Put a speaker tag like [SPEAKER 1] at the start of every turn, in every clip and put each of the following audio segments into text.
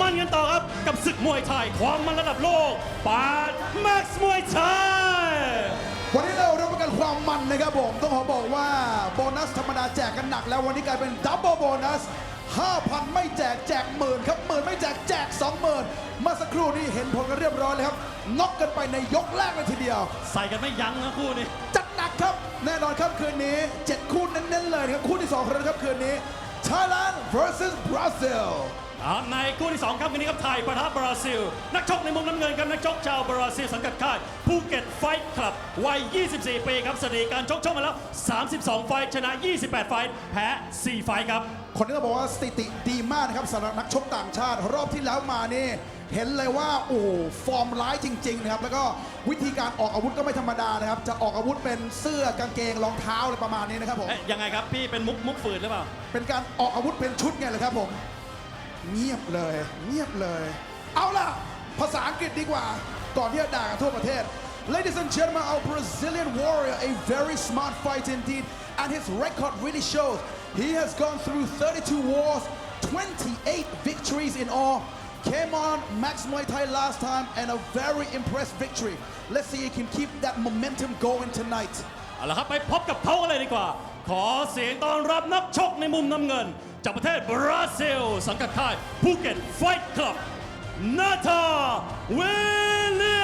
[SPEAKER 1] มันกันต่อครับ กับศึกมวยไทย ความมันระดับโลกปาดแม็กซ์มวยไทย
[SPEAKER 2] วันนี้เรารับประกันความมันนะครับผม ต้องขอบอกว่าโบนัสธรรมดาแจกกันหนักแล้ววันนี้กลายเป็นดับเบิลโบนัส5,000 ไม่แจกแจกหมื่นครับหมื่นไม่แจกแจก 20,000เมื่อสักครู่นี้เห็นผลกันเรียบร้อยเลยครับน็อกกันไปในยกแรกเลยทีเดียว
[SPEAKER 1] ใส่กันไม่ยั้งนะคู่นี้
[SPEAKER 2] จัดหนักครับ แน่นอนครับคืนนี้ 7 คู่เน้นๆเลยนะครับ คู่ที่2ของเราครับคืนนี้ Thailand versus Brazil
[SPEAKER 1] ครับในคู่ที่ 2 ครับวันนี้ครับไทยปะทะบราซิล นักชกในมุมน้ำเงินครับนักชกชาวบราซิลสังกัดค่ายภูเก็ตไฟท์คลับวัย 24 ปีครับสถิติการชกชกมาแล้ว 32 ไฟท์ชนะ 28 ไฟท์แพ้ 4 ไฟท์ครับ
[SPEAKER 2] คนนี้ต้องบอกว่าสถิติดีมากนะครับสำหรับนักชกต่างชาติ รอบที่แล้วมานี่เห็นเลยว่าโอ้โหฟอร์มร้ายจริง ๆ นะครับ แล้วก็วิธีการออกอาวุธก็ไม่ธรรมดานะครับ จะออกอาวุธเป็นเสื้อกางเกงรองเท้าอะไรประมาณนี้นะครับผม
[SPEAKER 1] เอ๊ะยังไงครับพี่เป็นมุกมุกฝืนหรือเปล่า
[SPEAKER 2] เป็นการออกอาวุธเป็นชุดไงเลยครับผม เงียบเลย เงียบเลย เอาล่ะ ภาษาอังกฤษดีกว่า ก่อนที่จะด่ากันทั่วประเทศ Ladies and gentlemen, our Brazilian warrior, a very smart fighter indeed, and his record really shows. He has gone through 32 wars, 28 victories in all. Came on Max Muay Thai last time, and a very impressive victory. Let's see if he can keep that momentum going tonight.
[SPEAKER 1] เอาละครับ ไปพบกับเขากันเลยดีกว่า ขอเสียงต้อนรับนักชกในมุมน้ำเงิน จากประเทศบราซิล สังกัดค่ายภูเก็ตไฟท์คลับนาธาวิล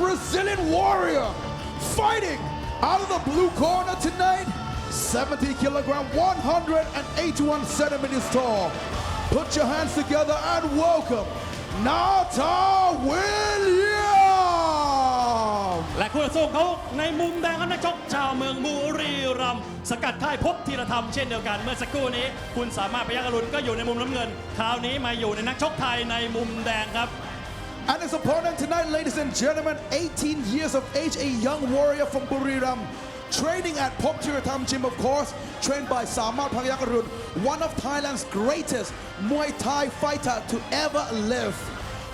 [SPEAKER 2] Brazilian warrior fighting out of the blue corner tonight, 70 kilogram, 181 centimeters tall. Put your hands together and welcome Nata Williams.
[SPEAKER 1] และคู่ต่อสู้ของเขาในมุมแดงครับนักชกชาวเมืองบุรีรัมย์สกัดค่ายพบธีรธรรมเช่นเดียวกันเมื่อสักครู่นี้ คุณสามารถพยักรุณก็อยู่ในมุมน้ำเงิน คราวนี้มาอยู่ในนักชกไทยในมุมแดงครับ
[SPEAKER 2] And his opponent tonight, ladies and gentlemen, 18 years of age, a young warrior from Buriram. Training at Pop Tiratam Gym, of course, trained by Samar Pangyakarun, one of Thailand's greatest Muay Thai fighter to ever live.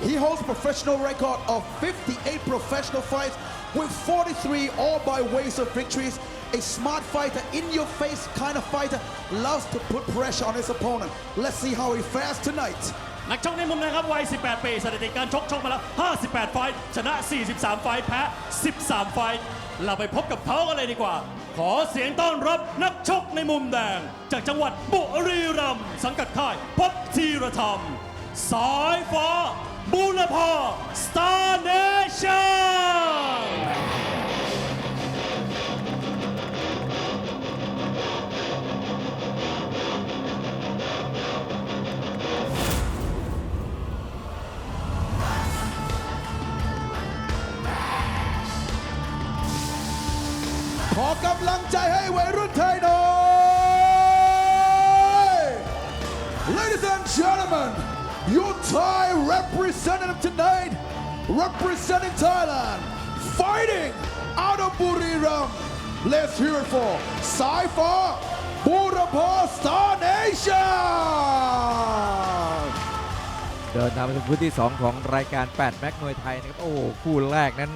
[SPEAKER 2] He holds professional record of 58 professional fights with 43 all by ways of victories. A smart fighter, in your face kind of fighter, loves to put pressure on his opponent. Let's see how he fares tonight.
[SPEAKER 1] นักชกในมุมนะครับวัย 18 ปีสถิติการชกชกมาแล้ว 58 ไฟท์ชนะ 43 ไฟท์แพ้ 13 ไฟท์เราไปพบกับเขากันเลยดีกว่า ขอเสียงต้อนรับนักชกในมุมแดง จากจังหวัดบุรีรัมย์สังกัดค่ายพบธีรธรรม สายฟ้าบูรพาสตาร์เนชั่น
[SPEAKER 2] ขอกำลังใจให้วัยรุ่นไทยหน่อย Ladies and gentlemen your Thai representative tonight representing Thailand fighting out of Buriram let's hear it for สายฟ้าบูรพา Star Nation
[SPEAKER 3] เดินทางมาถึงคู่ที่ 2 ของรายการ 8 แม็กมวยไทยนะครับ โอ้โหคู่แรกนั้น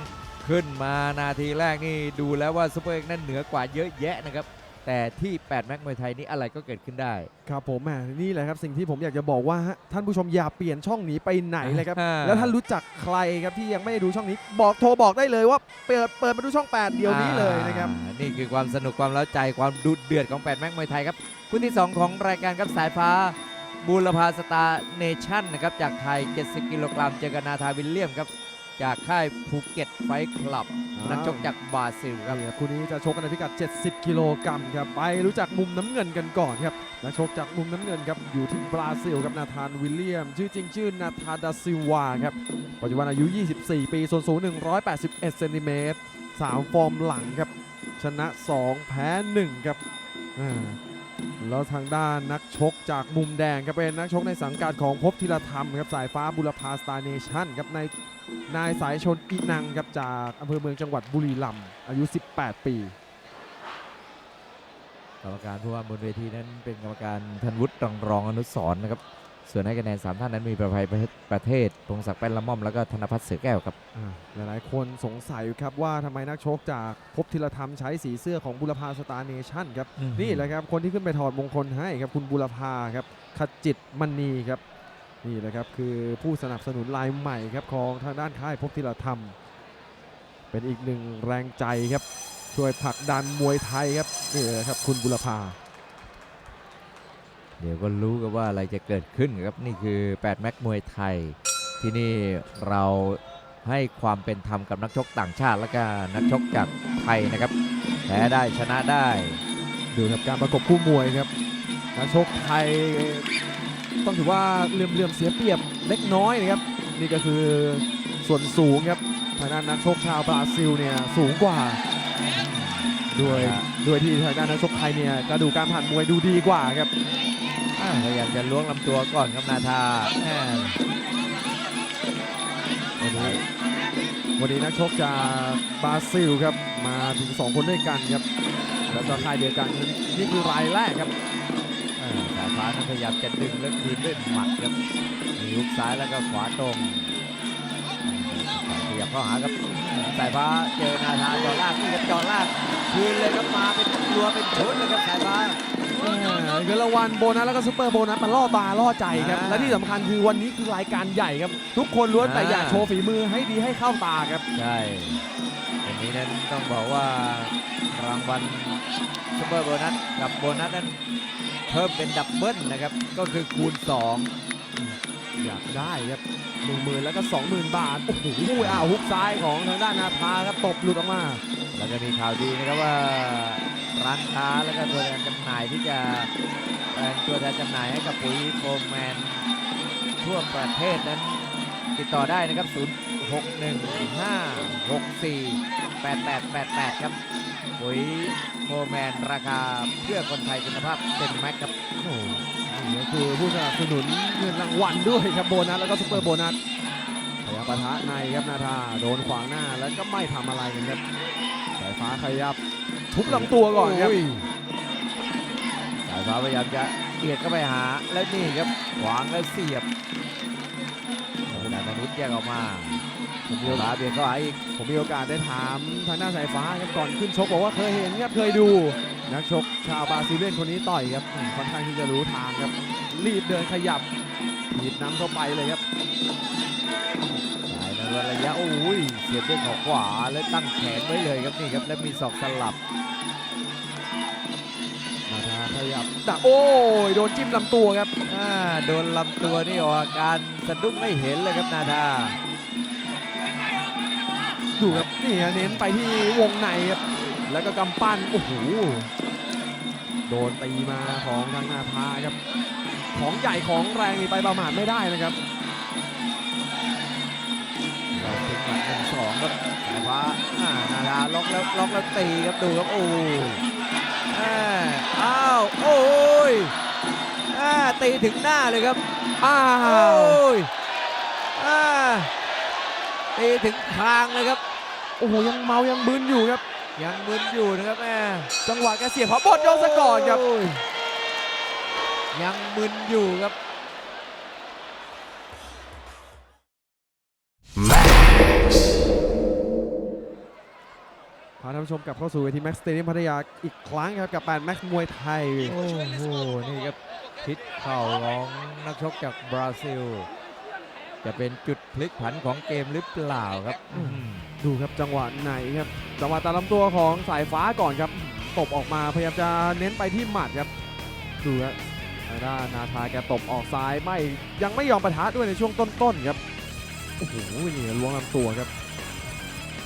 [SPEAKER 3] ขึ้นมานาทีแรกนี่ดูแล้วว่าซุปเปอร์เอ็กซ์นั้นเหนือกว่าเยอะแยะนะครับ แต่ที่ 8 แม็กมวยไทยนี่อะไรก็เกิดขึ้นได้
[SPEAKER 4] ครับผมแหมนี่แหละครับสิ่งที่ผมอยากจะบอกว่าฮะท่านผู้ชมอย่าเปลี่ยนช่องหนี้ไปไหนเลยครับ
[SPEAKER 3] อ่า
[SPEAKER 4] แล้วท่านรู้จักใครครับที่ยังไม่ได้ดูช่องนี้ บอกโทรบอกได้เลยว่าเปิดเปิดมาดูช่อง 8 เดียวนี้เลยนะครับ
[SPEAKER 3] อ่านี่คือความสนุกความเล้าใจความดุเดือดของ 8 แม็กมวยไทยครับคู่ที่ 2 ของรายการครับสายฟ้าบูรพาสตาร์เนชั่นนะครับจากไทย 70 กิโลกรัมเจอกับนาธาวิลเลียมครับ จากค่ายภูเก็ตไฟท์คลับ
[SPEAKER 4] อ้าว
[SPEAKER 3] นักชกจากบราซิลครับ
[SPEAKER 4] นี่ครับคู่นี้จะชกกันในพิกัด 70 กิโลกรัมครับ ไปรู้จักมุมน้ำเงินกันก่อนครับ นักชกจากมุมน้ำเงินครับ อยู่ที่บราซิลครับ นาธานวิลเลียม ชื่อจริงชื่อนาธาดาซิลวาครับ ปัจจุบันอายุ 24 ปี ส่วนสูง 181 เซนติเมตร3ฟอร์มหลังครับ ชนะ 2 แพ้ 1 ครับอ่าแล้วทางด้านนักชกจากมุมแดงครับเป็นนักชกในสังกัดของภพธีรธรรมครับสายฟ้าบุรพาสตาร์เนชั่นครับใน นายสายชนอีนังครับจากอำเภอเมืองจังหวัดบุรีรัมย์อายุ 18 ปี
[SPEAKER 3] กรรมการผู้ว่าบนเวทีนั้นเป็นกรรมการธันวุฒิรองรองอนุสรณ์นะครับ ส่วนให้คะแนนสามท่านนั้นมีประภัยประเทศพงศักดิ์แป้นละม่อมแล้วก็ธนพัฒน์เสือแก้วครับ
[SPEAKER 4] อ่าหลายๆ คนสงสัยครับว่าทำไมนักชกจากภพธีรธรรมใช้สีเสื้อของบุรพาสตาร์เนชั่นครับ
[SPEAKER 3] อืม
[SPEAKER 4] นี่แหละครับคนที่ขึ้นไปถอดมงคลให้ครับคุณบุรพาครับขจิตมณีครับ นี่แหละครับคือผู้สนับสนุนรายใหม่ครับของทางด้านค่ายภพธีรธรรม เป็นอีกหนึ่งแรงใจครับช่วยผลักดันมวยไทยครับนี่แหละครับคุณบุรพา
[SPEAKER 3] เดี๋ยวก็รู้กันว่าอะไรจะเกิดขึ้นครับนี่คือ8แม็กมวยไทย ที่นี่เราให้ความเป็นธรรมกับนักชกต่างชาติแล้วก็นักชกจากไทยนะครับแพ้ได้ชนะได้
[SPEAKER 4] ดูครับการประกบคู่มวยครับนักชกไทย ต้องถือว่าเหลื่อมเหลื่อมๆเสียเปรียบเล็กน้อยนะครับนี่ก็คือส่วนสูงครับทางด้านนักชกชาวบราซิลเนี่ยสูงกว่าด้วยด้วยที่ทางด้านนักชกไทยเนี่ยกระดูกการผ่านมวยดูดีกว่าครับ
[SPEAKER 3] อ่าพยายามจะล้วงลำตัวก่อนครับนาธาแหม่
[SPEAKER 4] วันนี้วันนี้นักชกจากบราซิลครับมาถึง 2 คนด้วยกันครับแล้วก็ค่ายเดียวกันนี่คือรายแรกครับ
[SPEAKER 3] อ่าสาย ฟ้านั้นพยายามจะดึงแล้วคืนด้วยหมัดครับมีฮุกซ้ายแล้วก็ขวาตรงสายขยับเข้าหาครับสายฟ้าเจอนาธาจอดล่างนี่ครับจอดล่างคืนเลยครับมาเป็นรัวเป็นชุดเลยครับสายฟ้า
[SPEAKER 4] เอ่อเงินรางวัลโบนัสแล้วก็ซุปเปอร์โบนัสมันล่อตาล่อใจครับ
[SPEAKER 3] อ่า
[SPEAKER 4] และที่สำคัญคือวันนี้คือรายการใหญ่ครับ ทุกคนล้วนแต่
[SPEAKER 3] อ่า
[SPEAKER 4] อยากโชว์ฝีมือให้ดีให้เข้าตาครับ
[SPEAKER 3] ใช่วันนี้นั้นต้องบอกว่ารางวัลซุปเปอร์โบนัสกับโบนัสนั้น เพิ่มเป็นดับเบิลนะครับ ก็คือคูณ 2
[SPEAKER 4] อยากได้ครับหนึ่งหมื่นแล้วก็สองหมื่นบาท โอ้โหอ้าวฮุกซ้ายของทางด้านนาทาครับตบหลุดออกมา
[SPEAKER 3] แล้วก็มีข่าวดีนะครับว่าร้านค้าแล้วก็ตัวแทนจำหน่ายที่จะเป็นตัวแทนจำหน่ายให้กับปุ๋ยโฟร์แมนทั่วประเทศนั้น ติดต่อได้นะครับ 0615648888 ครับปุ๋ยโฟร์แมนราคาเพื่อคนไทยคุณภาพเต็มแม็กครับ
[SPEAKER 4] โอ้โหนี่ก็คือผู้สนับสนุนเงินรางวัลด้วยครับโบนัสแล้วก็ซุปเปอร์โบนัสพยายามปะทะในครับนาธาโดนขวางหน้าแล้วก็ไม่ทำอะไรกันครับสายฟ้าขยับทุบลำตัวก่อนครับ
[SPEAKER 3] โยสายฟ้าพยายามจะเบียดเข้าไปหาแล้วนี่ครับขวางแล้วเสียบ นายมนุษย์แยกออกมา
[SPEAKER 4] ผมมี
[SPEAKER 3] เบีย
[SPEAKER 4] โอกาส
[SPEAKER 3] ดเบียดเข้าหาอีก
[SPEAKER 4] ผมมีโอกาสได้ถามทางด้านสายฟ้าครับก่อนขึ้นชกบอกว่าเคยเห็นครับเคยดู นักชกชาวบราซิเลียนคนนี้ต่อยครับอืมค่อนข้างที่จะรู้ทางครับรีบเดินขยับถีบน้ำเข้าไปเลยครับ
[SPEAKER 3] สายในระยะโอ้ยเสียบด้วยเข่าขวาแล้วตั้งแขนไว้เลยครับนี่ครับแล้วมีศอกสลับ
[SPEAKER 4] ดักโอ้ยโดนจิ้มลำตัวครับ
[SPEAKER 3] อ่าโดนลำตัวนี่ออกอาการสะดุ้งไม่เห็นเลยครับนาธา
[SPEAKER 4] ดูครับนี่ฮะเน้นไปที่วงในครับ แล้วก็กำปั้นโอ้โหโดนตีมาของทางนาธาครับ ของใหญ่ของแรงนี่ไปประมาทไม่ได้นะครับ
[SPEAKER 3] เราถึงหมัดหนึ่งสองครับสายฟ้าอ่านาธาล็อกแล้วล็อกแล้วตีครับดูครับโอ้ย อ่าอ้าว โอ้ยอ่าตีถึงหน้าเลยครับ
[SPEAKER 4] อ้า
[SPEAKER 3] โอ้
[SPEAKER 4] ว ย
[SPEAKER 3] อ่าตีถึงคางเลยครับ
[SPEAKER 4] โอ้โห ยังเมายังบึนอยู่ครับ
[SPEAKER 3] ยังมึนอยู่นะครับแม่
[SPEAKER 4] จังหวะแกเสียบพอบดยกซะก่อนครับ
[SPEAKER 3] โยยังมึนอยู่ครับา
[SPEAKER 4] ท่านผู้ชมกลับเข้าสู่เวทีแม็กซ์สเตเดียมพัทยาอีกครั้งครับกับแปดแม็กซ์มวยไทย
[SPEAKER 3] โอ้โห นี่ครับทิศเข่าของนักชกจากบราซิล จะเป็นจุดพลิกผันของเกมหรือเปล่าครับอืม
[SPEAKER 4] ดูครับจังหวะไหนครับ จังหวะตามลำตัวของสายฟ้าก่อนครับตบออกมาพยายามจะเน้นไปที่หมัดครับดูครับทางด้านนาธาแกตบออกซ้ายไม่ยังไม่ยอมปะทะด้วยในช่วงต้นๆครับโอ้โหนี่ล้วงลำตัวครับ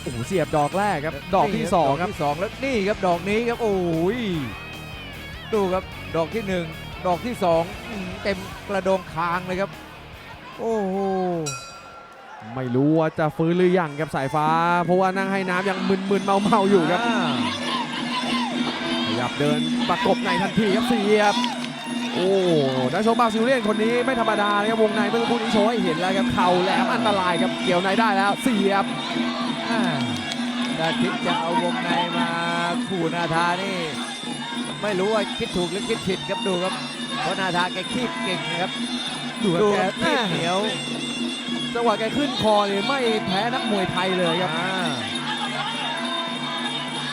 [SPEAKER 4] โอ้โหเสียบดอกแรกครับ ดอกที่สองครับ
[SPEAKER 3] ดกที่สองแล้วนี่ครับดอกนี้ครับโอ้ยดูครับดอกที่หนึ่งดอกที่สองอื้อหือเต็มกระโดงคางเลยครับ โอ้โห
[SPEAKER 4] ไม่รู้ว่าจะฟื้นหรือยังครับสายฟ้า เพราะว่านั่งให้น้ำยังมึนๆเมาๆอยู่ครับาพยายามยับเดินประกบในทันทีครับเสียบโอ้นักชกบราซิลเลียนคนนี้ไม่ธรรมดานะครับวงในเมื่อสักครู่นี้โชว์ให้เห็นแล้วครับเข่าแหลมอันตรายครับเกี่ยวในได้แล้วเสียบ
[SPEAKER 3] อ่า ถ้าคิดจะเอาวงในมาขู่นาธานี่ ไม่รู้ว่าคิดถูกหรือคิดผิดครับดูครับ เพราะนาธาแกคีบเก่งนะครับ
[SPEAKER 4] ดู
[SPEAKER 3] ดู
[SPEAKER 4] แก
[SPEAKER 3] ครับคีบเหนียว
[SPEAKER 4] จังหวะแกขึ้นคอเลยไม่แพ้นักมวยไทยเลยครับ
[SPEAKER 3] อ่า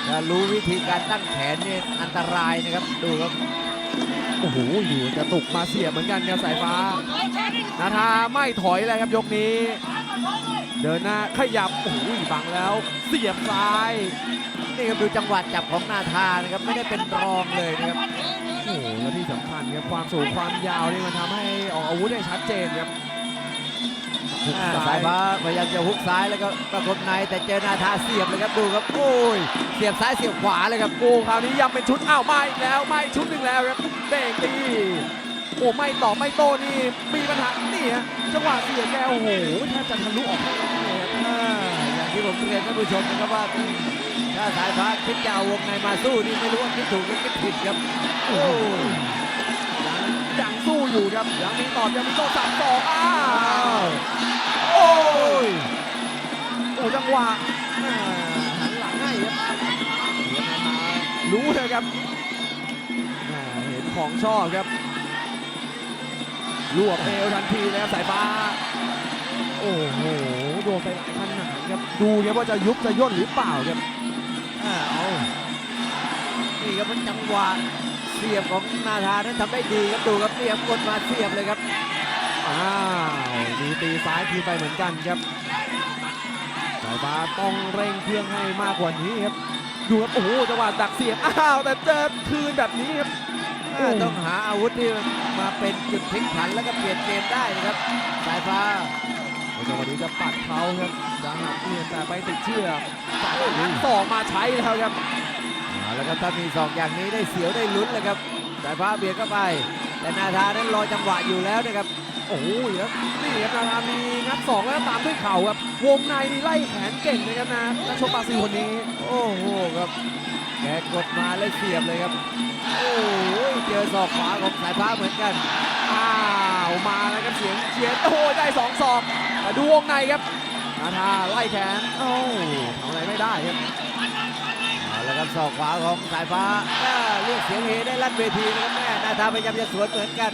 [SPEAKER 3] ถ้ารู้วิธีการตั้งแขนนี่อันตรายนะครับดูครับ
[SPEAKER 4] โอ้โหดูกระตุกมาเสียบเหมือนกันครับสายฟ้า นาธาไม่ถอยเลยครับยกนี้ เดินหน้าขยับโอ้โหบังแล้ว เสียบซ้าย
[SPEAKER 3] นี่ครับดูจังหวะจับของนาธานะครับไม่ได้เป็นรองเลยนะครับ
[SPEAKER 4] โอ้โหแล้วที่สำคัญครับความสูงความยาวนี่มันทำให้ออกอาวุธได้ชัดเจนครับหุก
[SPEAKER 3] อ่า
[SPEAKER 4] ซ้า
[SPEAKER 3] สายยฟ้าพยายามจะฮุกซ้ายแล้วก็ประกบในแต่เจอนาธาเสียบเลยครับดูครับโอ้ยเสียบซ้ายเสียบขวาเลยครับ
[SPEAKER 4] โอ้คราวนี้ย้ำเป็นชุดอ้าวมาอีกแล้วมาอีกชุดหนึ่งแล้วครับเด้งตีโอ้ไม่ตอบไม่โต้นี่มีปัญหานี่ฮะจังหวะเสียบแกโอ้โหแทบจะทะลุออกข้างนอก
[SPEAKER 3] ที่ผมเรียนท่านผู้ชมนะครับว่าถ้าสายฟ้าคิดจะเอาวงในมาสู้นี่ไม่รู้ว่าคิดถูกหรือคิดผิดครับโอ้ย
[SPEAKER 4] ยังยังสู้อยู่ครับยังมีตอบยังมีโต้สับต่ออ้า
[SPEAKER 3] อ้าว
[SPEAKER 4] วโอ้ยโอ้จังหวะแม่หันหลังให้ครับเดี๋ยวมารู้เลยครับแม่เห็นของชอบครับรวบเอวทันทีเลยครับสายฟ้า โอ้โหโดนไปหลายขนาด ครับดูครับว่าจะยุบจะย่นหรือเปล่าครับ
[SPEAKER 3] อ่าเอานี่ครับเป็นจังหวะเสียบของนาธานั้นทำได้ดีครับดูครับเสียบกดมาเสียบเลยครับ
[SPEAKER 4] อ้าวมีตีซ้ายคืนไปเหมือนกันครับสายฟ้าต้องเร่งเครื่องให้มากกว่านี้ครับดูครับโอ้โหจังหวะดักเสียบอ้าวแต่เจอคืนแบบนี้ครับ
[SPEAKER 3] อ่าต้องหาอาวุธที่มาเป็นจุดพลิกผันแล้วก็เปลี่ยนเกมได้นะครับ สายฟ้า
[SPEAKER 4] จังหวะนี้จะปัดเขาครับจะหักเหลี่ยมแต่ไปติดเชือกสายฟ้างัดศอกมาใช้แล้วครับ
[SPEAKER 3] เอาแล้วครับถ้ามีสองอย่างนี้ได้เสียวได้ลุ้นเลยครับสายฟ้าเบียดเข้าไป แต่นาธานั้นรอจังหวะอยู่แล้วนะครับ
[SPEAKER 4] โอ้โหครับนี่ครับนาธามีงัดศอกแล้วก็ตามด้วยเข่าครับ วงในนี่ไล่แขนเก่งนะครับนะนักชกบราซิลคนนี้
[SPEAKER 3] โอ้โหครับแกกดมาเลยเสียบเลยครับ โอ้โหเจอศอกขวาของสายฟ้าเหมือนกัน
[SPEAKER 4] อ้าว มาแล้วครับเสียงเชียร์โอ้โหได้สองศอกแต่ ดูวงในครับนาธาไล่แขนโอ้ทำอะไรไม่ได้ครับ
[SPEAKER 3] เอาละครับศอกขวาของสายฟ้าอ่าเรียกเสียงเฮได้ลั่นเวทีนะครับแม่นาธาพยายามจะสวนเหมือนกัน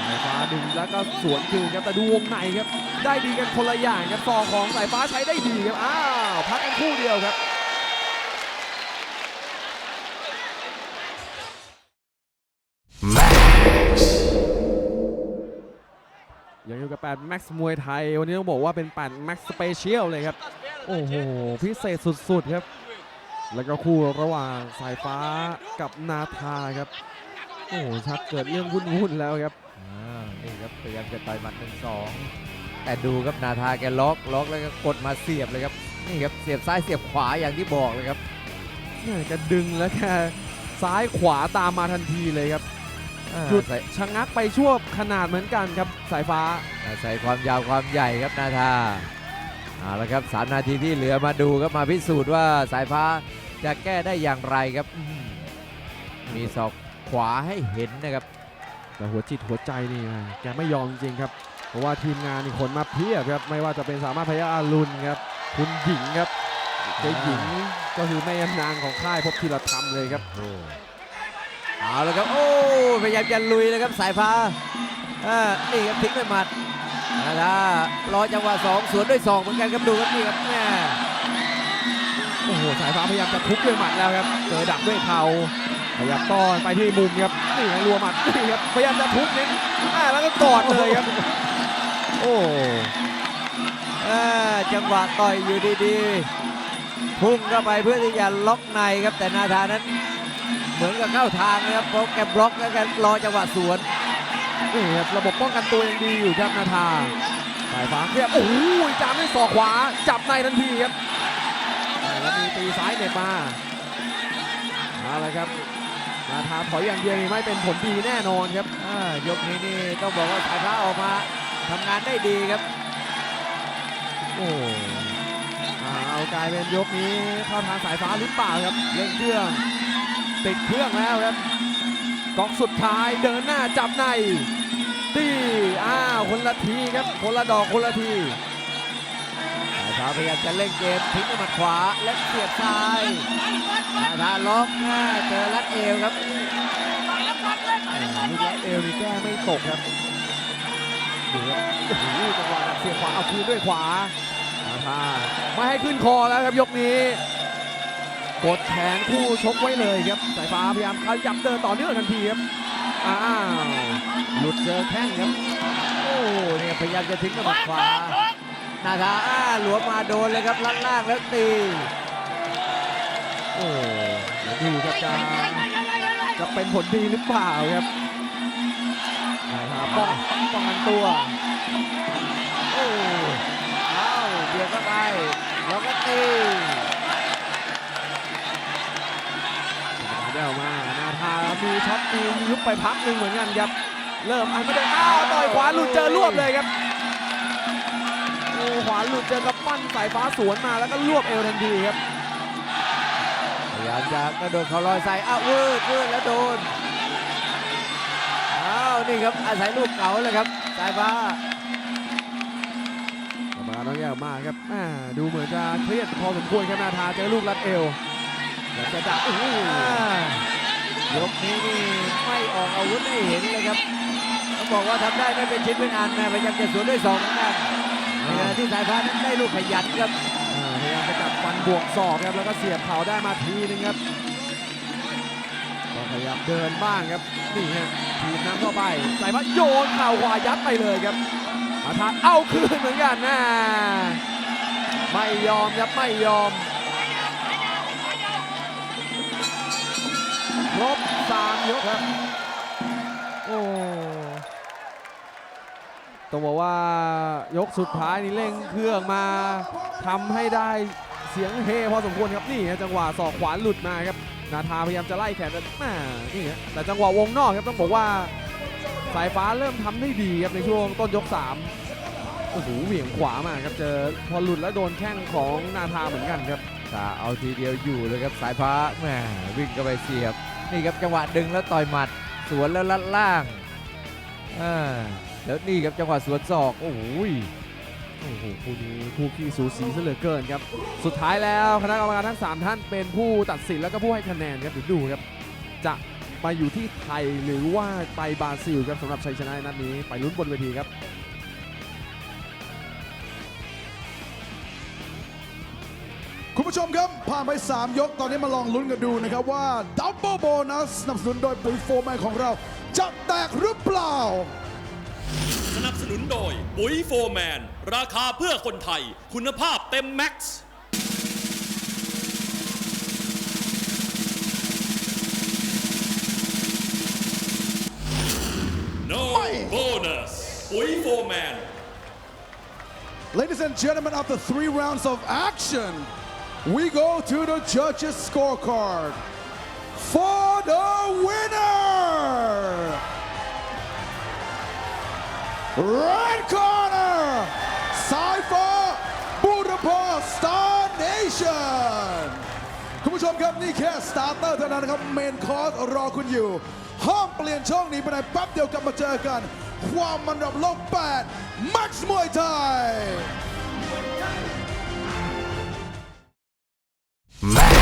[SPEAKER 4] สายฟ้าดึงแล้วก็สวนคืนครับแต่ดูวงในครับ ได้ดีกันคนละอย่างครับซองของสายฟ้าใช้ได้ดีครับอ้าวพักกันคู่เดียวครับ ยังอยู่กับ8 Max มวยไทย วันนี้ต้องบอกว่าเป็น8 Max Special เลยครับ โอ้โห พิเศษสุดๆครับ แล้วก็คู่ระหว่างสายฟ้ากับนาธาครับ โอ้โหชักเกิดเรื่องวุ่นๆแล้วครับ
[SPEAKER 3] อ่านี่ครับพยายามจะต่อยหมัดหนึ่งสองแต่ดูครับนาธาแกล็อกล็อกแล้วก็กดมาเสียบเลยครับนี่ครับเสียบซ้ายเสียบขวาอย่างที่บอกเลยครับ
[SPEAKER 4] แม่แกดึงแล้วแกซ้ายขวาตามมาทันทีเลยครับ
[SPEAKER 3] อ่า
[SPEAKER 4] หยุด
[SPEAKER 3] ใส่
[SPEAKER 4] ชะงักไปชั่วขนาดเหมือนกันครับสายฟ้า
[SPEAKER 3] อาศัยความยาวความใหญ่ครับนาธาเอาละครับสามนาทีที่เหลือมาดูครับมาพิสูจน์ว่าสายฟ้าจะแก้ได้อย่างไรครับอื้อหือมีศอกขวาให้เห็นนะครับ
[SPEAKER 4] แต่หัวจิตหัวใจนี่แม่แกไม่ยอมจริงๆครับ เพราะว่าทีมงานนี่คนมาเพียบครับ ไม่ว่าจะเป็นสามารถพยาอารุณครับ คุณหญิงครับเจ๊หญิงก็คือแม่ยานางของค่ายพบธีรธรรมเลยครับ
[SPEAKER 3] เอาละครับโอ้พยายามจะลุยเลยครับสายฟ้าอ่านี่ครับทิ้งด้วยหมัดนาธารอจังหวะสองสวนด้วยศอกเหมือนกันครับดูครับนี่ครับแม่
[SPEAKER 4] โอ้โหสายฟ้าพยายามจะทุบด้วยหมัดแล้วครับเจอดักด้วยเข่าพยายามต้อนไปที่มุมครับนี่ไงรัวหมัดนี่ครับพยายามจะทุบเน้นอ่าแล้วก็กอดเลยครับ โอ้
[SPEAKER 3] จังหวะต่อยอยู่ดีๆพุ่งเข้าไปเพื่อที่จะล็อกในครับแต่นาธานั้น เหมือนกับเข้าทางนะครับเพราะแกบล็อกแล้วแกรอจังหวะสวน
[SPEAKER 4] นี่ครับระบบป้องกันตัวยังดีอยู่ครับนาธาสายฟ้าเครียบโอ้ยจามด้วยศอกขวาจับในทันทีครับแล้วมีตีซ้ายเหน็บมาเอาละครับนาธาถอยอย่างเดียวนี่ไม่เป็นผลดีแน่นอนครับ
[SPEAKER 3] อ่ายกนี้นี่ต้องบอกว่าสายฟ้าออกมาทำงานได้ดีครับ
[SPEAKER 4] โอ้อ่าเอากลายเป็นยกนี้เข้าทางสายฟ้าหรือเปล่าครับเร่งเครื่อง ติดเครื่องแล้วครับก๊อกสุดท้ายเดินหน้าจับในตีอ้าวคนละทีครับคนละดอกคนละที
[SPEAKER 3] สายฟ้าพยายามจะเล่นเกมทิ้งด้วยหมัดขวาและเสียบซ้ายนาธานล็อกหน้าเจอรัดเอวครับ
[SPEAKER 4] ลูกรัดเอวนี่แก้ไม่ตกครับดูครับโอ้โหจังหวะดักเสียบขวาเอาคืนด้วยขวาอาทาไม่ให้ขึ้นคอแล้วครับยกนี้ กดแขนคู่ชกไว้เลยครับ สายฟ้าพยายามขยับเดินต่อเนื่องทันทีครับ อ้าวหลุดเจอแข้งครับ
[SPEAKER 3] โอ้เนี่ยพยายามจะทิ้งด้วยหมัดขวานาธาอ้าหลวมมาโดนเลยครับลัดล่างแล้วตี
[SPEAKER 4] โอ้ดูครับจะจะเป็นผลดีหรือเปล่าครับนะครับป้องป้องกันตัว
[SPEAKER 3] โอ้เอ้าเบียดเข้าไปแล้วก็ตี
[SPEAKER 4] ได้ออกมานาทามีช็อตมียุบไปพักหนึ่งเหมือนกันครับ เริ่มอันไม่ได้อ้าวต่อยขวาหลุดเจอรวบเลยครับโอ้ขวาหลุดเจอกับปั้นสายฟ้าสวนมาแล้วก็รวบเอวทันทีครับ
[SPEAKER 3] พยายามจะกระโดดเขาลอยใส่อ้าววืดวืดแล้วโดนอ้าวนี่ครับอาศัยลูกเก๋าเลยครับสายฟ้า
[SPEAKER 4] กรรมการต้องแยกออกมาครับอ่าดูเหมือนจะเครียดพอสมควรครับนาทาเจอลูกรัดเอว อยากจะดักโอ้โห
[SPEAKER 3] ยกนี้นี่ไม่ออกอาวุธให้เห็นเลยครับต้องบอกว่าทำได้ไม่เป็นชิ้นเป็นอันนะพยายามจะสวนด้วยสองเหมือนกันในขณะที่สายฟ้านั้นได้ลูกขยันครับ
[SPEAKER 4] อ่าพยายามจะจับฟันบวกศอกครับแล้วก็เสียบเข่าได้มาทีนึงครับก็ขยับเดินบ้างครับนี่ฮะทีบน้ำเข้าไปใส่มาโยนเข่าขวายัดไปเลยครับอาทานเอาคืนเหมือนกันนะไม่ยอมครับไม่ยอม บสามยกครับ โอ้ต้องบอกว่ายกสุดท้ายนี่เร่งเครื่องมาทำให้ได้เสียงเฮพอสมควรครับนี่ฮะจังหวะศอกขวาหลุดมาครับนาทาพยายามจะไล่แขนแต่แม่นี่ฮะแต่จังหวะวงนอกครับต้องบอกว่าสายฟ้าเริ่มทำได้ดีครับในช่วงต้นยก3โอ้โหเหวี่ยงขวามาครับเจอพอหลุดแล้วโดนแข้งของนาทาเหมือนกันครับ
[SPEAKER 3] กาเอาทีเดียวอยู่เลยครับสายฟ้าแหมวิ่งเข้าไปเสียบ นี่ครับจังหวะดึงแล้วต่อยหมัด สวนแล้วลัดล่างอ่าแล้วนี่ครับจังหวะสวนศอกโอ้โหย
[SPEAKER 4] โอ้โหคู่นี้คู่ขี้สูสีซะเหลือเกินครับ สุดท้ายแล้วคณะกรรมการทั้ง 3 ท่านเป็นผู้ตัดสินแล้วก็ผู้ให้คะแนนครับเดี๋ยวดูครับ จะไปอยู่ที่ไทยหรือว่าไปบราซิลครับสำหรับชัยชนะในนัดนี้ไปลุ้นบนเวทีครับ
[SPEAKER 2] ผู้ชมครับ ผ่านไป 3 ยกตอนนี้มาลองลุ้นกันดูนะครับว่าดับเบิลโบนัสสนับสนุนโดยปุ๋ยโฟร์แมนของเรา จะแตกหรือเปล่า
[SPEAKER 1] สนับสนุนโดยปุ๋ยโฟร์แมน ราคาเพื่อคนไทย คุณภาพเต็มแม็กซ์ No bonus ปุ๋ยโฟร์แมน
[SPEAKER 2] Ladies and gentlemen, after three rounds of action, we go to the judges' scorecard for the winner. Red corner, Saifa Budapest Star Nation. คุณผู้ชมครับนี่แค่สตาร์เตอร์เท่านั้นครับเมนคอร์สรอคุณอยู่ ห้ามเปลี่ยนช่องนี้ไปไหนแป๊บเดียวกลับมาเจอกัน ความมันระดับโลก8 Max Muay Thai Man.